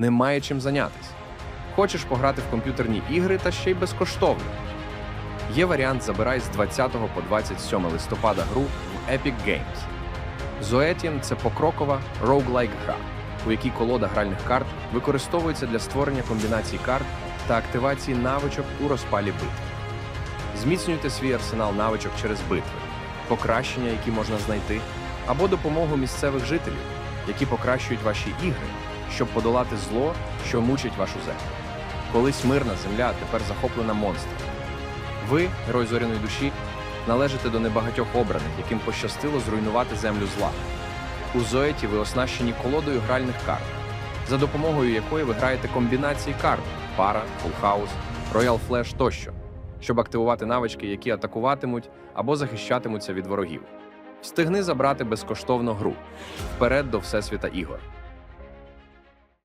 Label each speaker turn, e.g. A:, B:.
A: Немає чим зайнятись. Хочеш пограти в комп'ютерні ігри та ще й безкоштовно. Є варіант забирай з 20 по 27 листопада гру в Epic Games. Zoetian – це покрокова roguelike гра, у якій колода гральних карт використовується для створення комбінацій карт та активації навичок у розпалі битви. Зміцнюйте свій арсенал навичок через битви, покращення, які можна знайти, або допомогу місцевих жителів, які покращують ваші ігри, щоб подолати зло, що мучить вашу землю. Колись мирна земля тепер захоплена монстрами. Ви, герой зоряної душі, належите до небагатьох обраних, яким пощастило зруйнувати землю зла. У Зоеті ви оснащені колодою гральних карт, за допомогою якої ви граєте комбінації карт пара, фулхаус, роял флеш тощо, щоб активувати навички, які атакуватимуть або захищатимуться від ворогів. Встигни забрати безкоштовно гру вперед до Всесвіта ігор.